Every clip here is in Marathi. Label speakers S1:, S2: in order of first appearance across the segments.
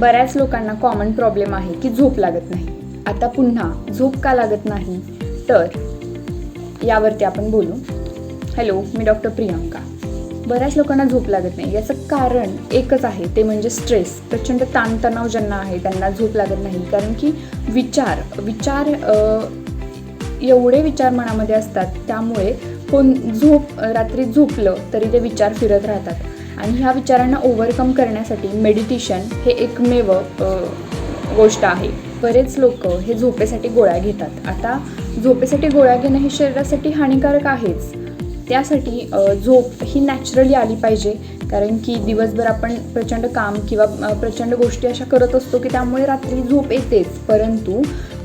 S1: बऱ्याच लोकांना कॉमन प्रॉब्लेम आहे की झोप लागत नाही. आता पुन्हा झोप का लागत नाही? तर यावरती आपण बोलू. हॅलो मी डॉक्टर प्रियांका. बऱ्याच लोकांना झोप लागत नाही. याचं कारण एकच आहे ते म्हणजे स्ट्रेस प्रचंड ताणतणाव ज्यांना आहे त्यांना झोप लागत नाही. कारण की विचार विचार एवढे विचार मनामध्ये असतात. त्यामुळे कोण झोप रात्री झोपलं तरी ते विचार फिरत राहतात. आणि ह्या विचारांना ओव्हरकम करण्यासाठी मेडिटेशन हे एकमेव गोष्ट आहे. बरेच लोक हे झोपेसाठी गोळ्या घेतात. आता झोपेसाठी गोळ्या घेणं हे शरीरासाठी हानिकारक आहेच. त्यासाठी झोप ही नॅचरली आली पाहिजे. कारण की दिवसभर आपण प्रचंड काम किंवा प्रचंड गोष्टी अशा करत असतो की त्यामुळे रात्री झोप येतेच. परंतु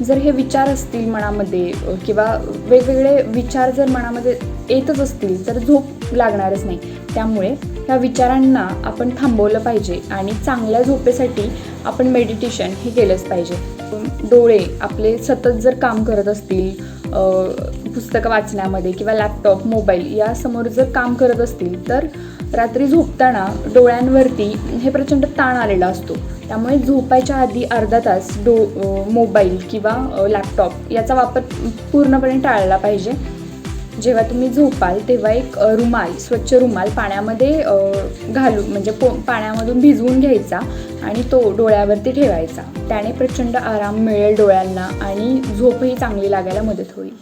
S1: जर हे विचार असतील मनामध्ये किंवा वेगवेगळे विचार जर मनामध्ये येतच असतील तर झोप लागणारच नाही. त्यामुळे ह्या विचारांना आपण थांबवलं पाहिजे आणि चांगल्या झोपेसाठी आपण मेडिटेशन हे केलंच पाहिजे. डोळे आपले सतत जर काम करत असतील पुस्तकं वाचण्यामध्ये किंवा लॅपटॉप मोबाईल यासमोर जर काम करत असतील तर रात्री झोपताना डोळ्यांवरती हे प्रचंड ताण आलेला असतो. त्यामुळे झोपायच्या आधी अर्धा तास डो मोबाईल किंवा लॅपटॉप याचा वापर पूर्णपणे टाळला पाहिजे. जेव्हा तुम्ही झोपाल तेव्हा एक रुमाल स्वच्छ रुमाल पाण्यामध्ये घालू घालून म्हणजे पो पाण्यामधून भिजवून घ्यायचा आणि तो डोळ्यावरती ठेवायचा. त्याने प्रचंड आराम मिळेल डोळ्यांना आणि झोपही चांगली लागायला मदत होईल.